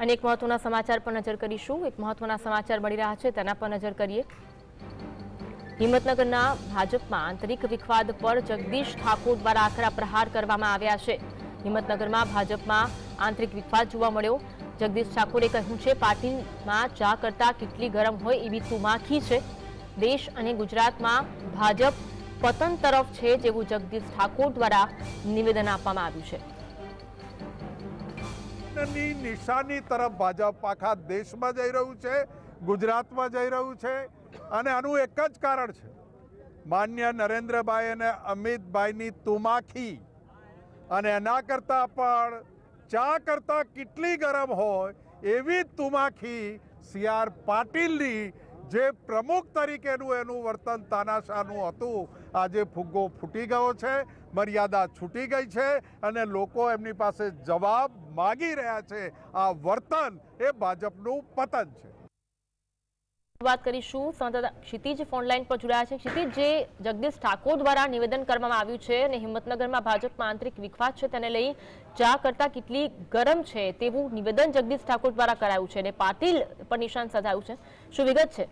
અને એક મહત્વના સમાચાર પર નજર કરીશું. એક મહત્વના સમાચાર મળી રહ્યા છે, તેના પર નજર કરીએ. હિંમતનગરના ભાજપમાં આંતરિક વિખવાદ પર જગદીશ ઠાકોર દ્વારા આકરા પ્રહાર કરવામાં આવ્યા છે. હિંમતનગરમાં ભાજપમાં આંતરિક વિખવાદ જોવા મળ્યો. જગદીશ ઠાકોરે કહ્યું છે, પાર્ટીમાં ચા કરતા કેટલી ગરમ હોય એવી તુમાખી છે. દેશ અને ગુજરાતમાં ભાજપ પતન તરફ છે, જેવું જગદીશ ઠાકોર દ્વારા નિવેદન આપવામાં આવ્યું છે. ની નિશાની તરફ ભાજપ આખા દેશમાં જઈ રહ્યું છે, ગુજરાતમાં જઈ રહ્યું છે અને આનું એક જ કારણ છે. માન્ય નરેન્દ્રભાઈ અને અમિતભાઈની તુમાખી. અને એના કરતાં પણ, ચા કરતાં કેટલી ગરમ હોય એવી તુમાખી સી આર પાટીલની જે પ્રમુખ તરીકેનું એનું વર્તન તાનાશાહનું હતું. આજે ફુગ્ગો ફૂટી ગયો છે, મર્યાદા છૂટી ગઈ છે અને લોકો એમની પાસે જવાબ માગી રહ્યા છે. આ વર્તન એ ભાજપનું પતન છે. વાત કરીશું સંવાદદાતા ક્ષિતિજ ફોનલાઈન પર જોડાયા છે. ક્ષિતિજ, જે જગદીશ ઠાકોર દ્વારા નિવેદન કરવામાં આવ્યું છે અને હિંમતનગરમાં ભાજપમાં આંતરિક વિખવાદ છે, તેને લઈ ચા કરતા કેટલી ગરમ છે તેવું નિવેદન જગદીશ ઠાકોર દ્વારા કરાયું છે અને પાટીલ પર નિશાન સજાયું છે. શું વિગત છે?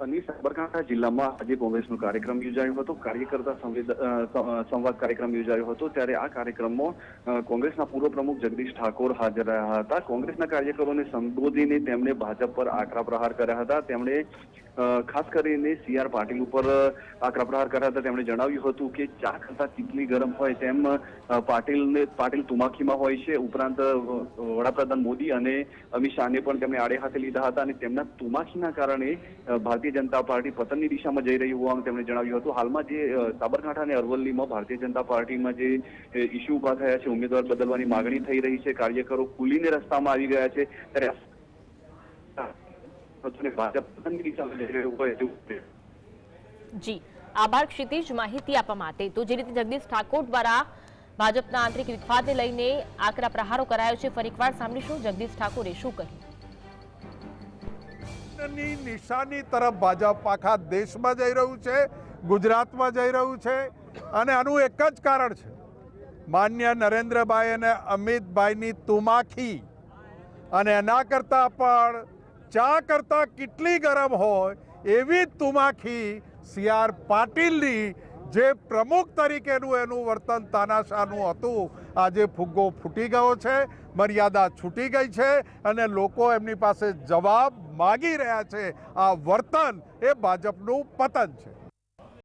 અને સાબરકાંઠા જિલ્લામાં આજે કોંગ્રેસનો કાર્યક્રમ યોજાયો હતો. કાર્યકર્તા સંવેદ- કાર્યક્રમ યોજાયો હતો. ત્યારે આ કાર્યક્રમમાં કોંગ્રેસના પૂર્વ પ્રમુખ જગદીશ ઠાકોર હાજર રહ્યા હતા. કોંગ્રેસના કાર્યકરોને સંબોધીને તેમણે ભાજપ પર આકરા પ્રહાર કર્યા હતા. તેમણે ખાસ કરીને સી પાટીલ ઉપર આકરા પ્રહાર કર્યા હતા. તેમણે જણાવ્યું હતું કે ચા કરતા ચીકલી ગરમ હોય તેમ પાટીલને પાટીલ તુમાખીમાં હોય છે. ઉપરાંત વડાપ્રધાન મોદી અને અમિત શાહને પણ તેમણે આડે હાથે લીધા હતા અને તેમના તુમાખીના કારણે અ, ભારતીય જનતા પાર્ટી પતનની દિશામાં જઈ રહી હોવાનું તેમણે જણાવ્યું હતું. હાલમાં જે સાબરકાંઠા અને અરવલ્લીમાં ભારતીય જનતા પાર્ટીમાં જે ઇસ્યુ ઊભા થયા છે, ઉમેદવાર બદલવાની માગણી થઈ રહી છે, કાર્યકરો ખુલીને રસ્તામાં આવી ગયા છે, ત્યારે ભાજપ પતનની દિશામાં જઈ રહ્યું હોય જી. આભાર, ક્ષિતિજ, માહિતી આપવા માટે. તો જે રીતે જગદીશ ઠાકોર દ્વારા ભાજપના આંતરિક વિખવાદને લઈને આકરા પ્રહારો કરાયો છે, ફરી એકવાર સાંભળીશું જગદીશ ઠાકોરે શું કહ્યું. ની નિશાની તરફ ભાજપ આખા દેશમાં જઈ રહ્યું છે, ગુજરાતમાં જઈ રહ્યું છે અને આનું એક જ કારણ છે. માન્ય નરેન્દ્રભાઈ અને અમિતભાઈની તુમાખી. અને એના કરતાં પણ ચા કરતાં કેટલી ગરમ હોય એવી તુમાખી સી આર પાટીલની જે પ્રમુખ તરીકેનું એનું વર્તન તાનાશાહનું હતું. આજે ફુગ્ગો ફૂટી ગયો છે, મર્યાદા છૂટી ગઈ છે અને લોકો એમની પાસે જવાબ માગી રહ્યા છે. આ વર્તન એ ભાજપનું પતન છે.